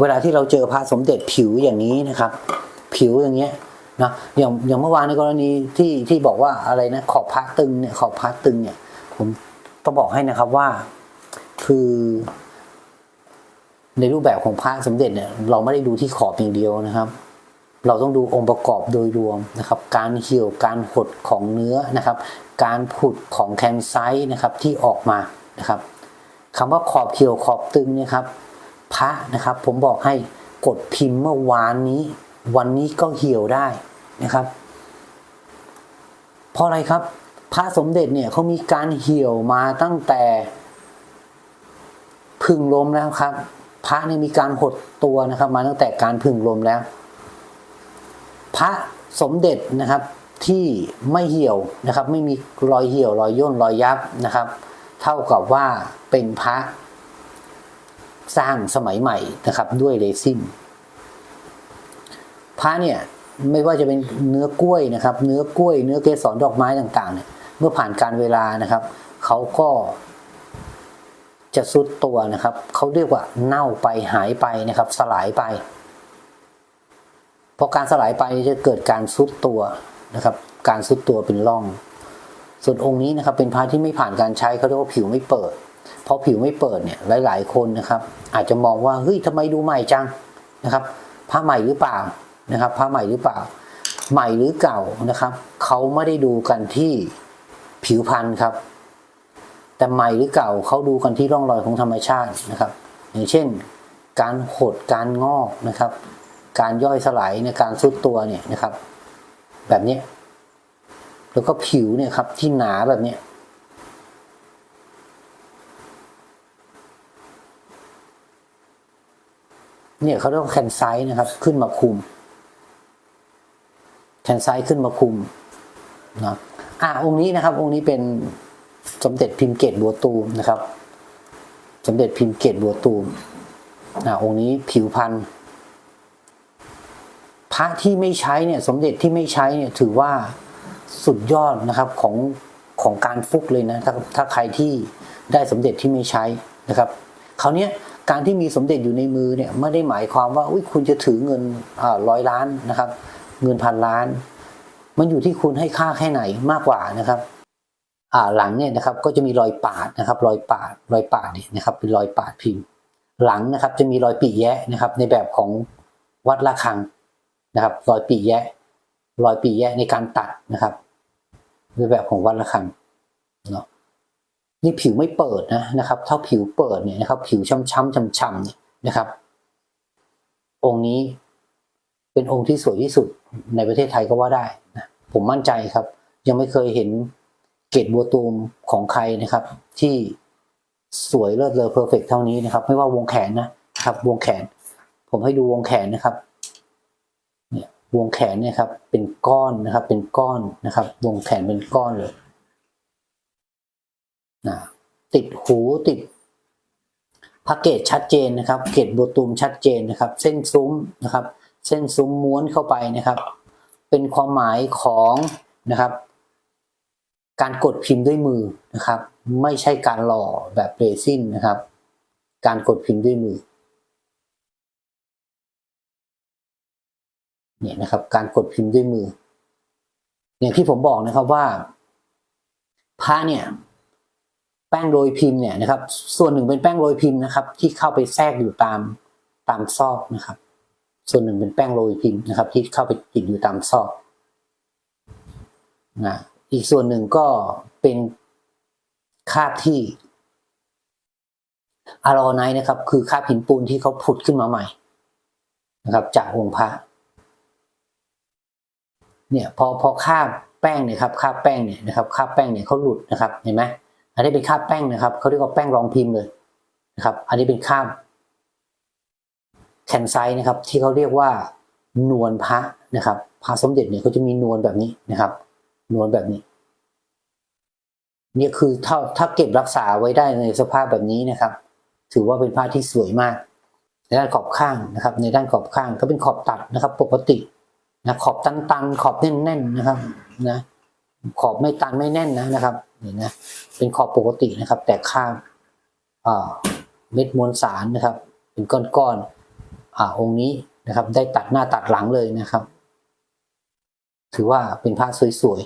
เวลาที่เราเจอพระสมเด็จผิวอย่างนี้นะครับ ผิวอย่างเงี้ยนะอย่างอย่างเมื่อวานในกรณีที่ที่บอกว่าอะไรนะขอบพระตึงเนี่ยขอบพระตึงเนี่ย ผมต้องบอกให้นะครับว่าคือ ในรูปแบบของพระสมเด็จเนี่ย เราไม่ได้ดูที่ขอบอย่างเดียวนะครับ เราต้องดูองค์ประกอบโดยรวมนะครับ การเหี่ยวการหดของเนื้อนะครับ การผุดของแคนไซต์นะครับที่ออกมานะครับคำว่าขอบเหี่ยวขอบตึงเนี่ยครับ พระนะครับ ผมบอกให้กดพิมพ์เมื่อวานนี้ วันนี้ก็เหี่ยวได้นะครับ เพราะอะไรครับ พระสมเด็จเนี่ยเขามีการเหี่ยวมาตั้งแต่พึ่งลมแล้วครับ พระเนี่ยมีการหดตัวนะครับ มาตั้งแต่การพึ่งลมแล้ว พระสมเด็จนะครับที่ไม่เหี่ยวนะครับ ไม่มีรอยเหี่ยวรอยย่นรอยยับนะครับ เท่ากับว่าเป็นพระ สร้างสมัยใหม่นะครับด้วยเรซินพระเนี่ยไม่ว่าจะเป็นเนื้อกล้วยนะครับ เนื้อกล้วย เนื้อเกสรดอกไม้ต่างๆเนี่ยเมื่อผ่านการเวลานะครับเขาก็จะสุดตัวนะครับเขาเรียกว่าเน่าไปหายไปนะครับ สลายไปพอการสลายไปจะเกิดการซุดตัวนะครับ การซุดตัวเป็นร่อง ส่วนองค์นี้นะครับเป็นพระที่ไม่ผ่านการใช้เขาเรียกว่าผิวไม่เปิด พราะผิวไม่เปิดเนี่ยหลาย ๆ คนนะครับ อาจจะมองว่าเฮ้ยทำไมดูใหม่จังนะครับพระใหม่หรือเปล่านะครับพระใหม่หรือเปล่า ใหม่หรือเก่านะครับเขาไม่ได้ดูกันที่ผิวพันธุ์ครับ แต่ใหม่หรือเก่าเขาดูกันที่ร่องรอยของธรรมชาตินะครับ อย่างเช่น การหดการงอกนะครับ การย่อยสลายในการซุดตัวเนี่ยนะครับ แบบนี้แล้วก็ผิวเนี่ยครับที่หนาแบบนี้ เนี่ยเขาเรียกว่าแคนไซต์นะครับ ขึ้นมาคุม แคนไซต์ขึ้นมาคุมนะอะองค์นี้นะครับ องค์นี้เป็นสมเด็จพิมพ์เกตบัวตูมนะครับ สมเด็จพิมพ์เกตบัวตูมอะองค์นี้ผิวพันธุ์พระที่ไม่ใช้เนี่ย สมเด็จที่ไม่ใช้เนี่ย ถือว่าสุดยอดนะครับของของการฟุกเลยนะถ้าถ้าใครที่ได้สมเด็จที่ไม่ใช้นะครับคราวเนี้ย การที่มีสมเด็จอยู่ในมือเนี่ยไม่ได้หมายความว่าคุณจะถือเงินร้อยล้านนะครับ เงินพันล้าน มันอยู่ที่คุณให้ค่าแค่ไหนมากกว่านะครับหลังเนี่ยนะครับก็จะมีรอยปาดนะครับ รอยปาดรอยปาดเนี่ยนะครับ เป็นรอยปาดพิมพ์ หลังนะครับจะมีรอยปีแยะนะครับ ในแบบของวัดละคังนะครับ รอยปีแยะ รอยปีแยะในการตัดนะครับในแบบของวัดละคังเนาะ นี่ผิวไม่เปิดนะนะครับ ถ้าผิวเปิดเนี่ยนะครับ ผิวช้ำๆช้ำๆเนี่ยนะครับ องค์นี้เป็นองค์ที่สวยที่สุดในประเทศไทยก็ว่าได้นะผมมั่นใจครับ ยังไม่เคยเห็นเกตบัวตูมของใครนะครับ ที่สวยเลิศเลอเพอร์เฟกเท่านี้นะครับ ไม่ว่าวงแขนนะครับ วงแขน ผมให้ดูวงแขนนะครับ เนี่ยวงแขนเนี่ยครับ เป็นก้อนนะครับ เป็นก้อนนะครับ วงแขนเป็นก้อนเลย ติดหูติดพระเกตชัดเจนนะครับ เกตบัวตูมชัดเจนนะครับ เส้นซุ้มนะครับ เส้นซุ้มม้วนเข้าไปนะครับ เป็นความหมายของนะครับ การกดพิมพ์ด้วยมือนะครับ ไม่ใช่การหล่อแบบเรซินนะครับ การกดพิมพ์ด้วยมือเนี่ยนะครับ การกดพิมพ์ด้วยมือ อย่างที่ผมบอกนะครับว่าพระเนี่ย ป้งโรยพิมพ์เนี่ยนะครับ ส่วนหนึ่งเป็นแป้งโรยพิมพ์นะครับ ที่เข้าไปแทรกอยู่ตามตามซอกนะครับ ส่วนหนึ่งเป็นแป้งโรยพิมพ์นะครับ ที่เข้าไปติดอยู่ตามซอกนะอีกส่วนหนึ่งก็เป็นคาบที่อารอไนนะครับ คือคาบหินปูนที่เขาผุดขึ้นมาใหม่นะครับ จากองค์พระเนี่ยพอพอคาบแป้งเนี่ยครับคาบแป้งเนี่ยนะครับคาบแป้งเนี่ยเขาหลุดนะครับเห็นไหม อันนี้เป็นคาแป้งนะครับเขาเรียกว่าแป้งรองพิมพ์เลยนะครับ อันนี้เป็นคาแคนไซต์นะครับ ที่เขาเรียกว่านวลพระนะครับพระสมเด็จเนี่ยเขาจะมีนวลแบบนี้นะครับ นวลแบบนี้เนี่ยคือถ้าถ้าเก็บรักษาไว้ได้ในสภาพแบบนี้นะครับ ถือว่าเป็นผ้าที่สวยมาก ในด้านขอบข้างนะครับ ในด้านขอบข้างก็เป็นขอบตัดนะครับ ปกตินะขอบตันๆขอบแน่นๆนะครับนะ ขอบไม่ตันไม่แน่นนะนะครับนี่นะเป็นขอบปกตินะครับ แต่ข้างเม็ดมวลสารนะครับ เป็นก้อนอ่าองค์นี้นะครับ ได้ตัดหน้าตัดหลังเลยนะครับ ถือว่าเป็นพระสวย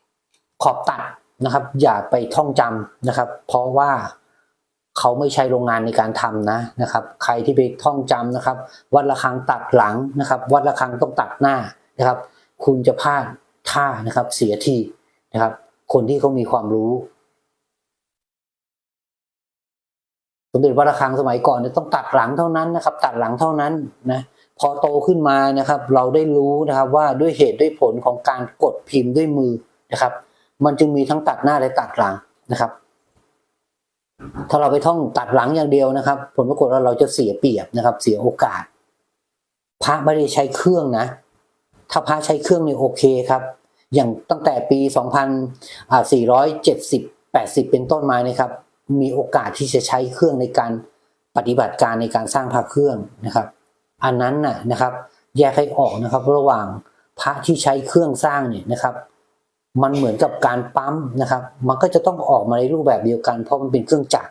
ๆขอบตัดนะครับ อย่าไปท่องจำนะครับ เพราะว่าเขาไม่ใช่โรงงานในการทำนะนะครับ ใครที่ไปท่องจำนะครับ วัดระฆังตัดหลังนะครับ วัดระฆังต้องตัดหน้านะครับ คุณจะพลาด ท่านะครับเสียทีนะครับ คนที่เขามีความรู้สมเด็จวัดระฆังสมัยก่อนเนี่ยต้องตัดหลังเท่านั้นนะครับ ตัดหลังเท่านั้นนะพอโตขึ้นมานะครับ เราได้รู้นะครับว่าด้วยเหตุด้วยผลของการกดพิมพ์ด้วยมือนะครับ มันจึงมีทั้งตัดหน้าและตัดหลังนะครับ ถ้าเราไปท่องตัดหลังอย่างเดียวนะครับ ผลปรากฏว่าเราจะเสียเปรียบนะครับ เสียโอกาส พระไม่ได้ใช้เครื่องนะ ถ้าพระใช้เครื่องเนี่ยโอเคครับ อย่างตั้งแต่ปี 2470 80 เป็นต้นมานะครับ มีโอกาสที่จะใช้เครื่องในการปฏิบัติการในการสร้างพระเครื่องนะครับ อันนั้นน่ะนะครับ แยกให้ออกนะครับ ระหว่างพระที่ใช้เครื่องสร้างเนี่ยนะครับ มันเหมือนกับการปั๊มนะครับ มันก็จะต้องออกมาในรูปแบบเดียวกัน เพราะมันเป็นเครื่องจักร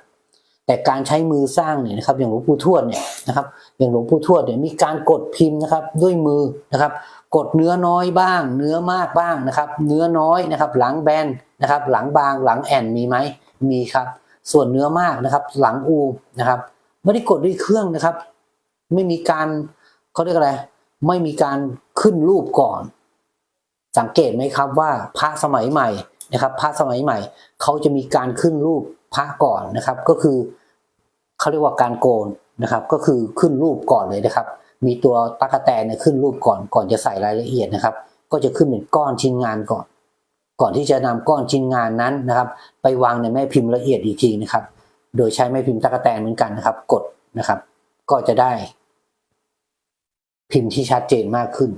แต่การใช้มือสร้างเนี่ยนะครับ อย่างหลวงปู่ทวดเนี่ยนะครับ อย่างหลวงปู่ทวดเนี่ยมีการกดพิมพ์นะครับ ด้วยมือนะครับ กดเนื้อน้อยบ้าง เนื้อมากบ้างนะครับ เนื้อน้อยนะครับ หลังแบนนะครับ หลังบางหลังแอนมีไหมมีครับ ส่วนเนื้อมากนะครับ หลังอูนะครับไม่ได้กดด้วยเครื่องนะครับ ไม่มีการเขาเรียกอะไร ไม่มีการขึ้นรูปก่อน สังเกตไหมครับว่าพระสมัยใหม่นะครับ พระสมัยใหม่เขาจะมีการขึ้นรูปพระก่อนนะครับ ก็คือเขาเรียกว่าการโกนนะครับ ก็คือขึ้นรูปก่อนเลยนะครับ มีตัวตั๊กแตนเนี่ยขึ้นรูปก่อนก่อนจะใส่รายละเอียดนะครับ ก็จะขึ้นเป็นก้อนชิ้นงานก่อน ก่อนที่จะนำก้อนชิ้นงานนั้นนะครับ ไปวางในแม่พิมพ์ละเอียดอีกทีนะครับ โดยใช้แม่พิมพ์ตั๊กแตนเหมือนกันนะครับ กดนะครับ ก็จะได้พิมพ์ที่ชัดเจนมากขึ้น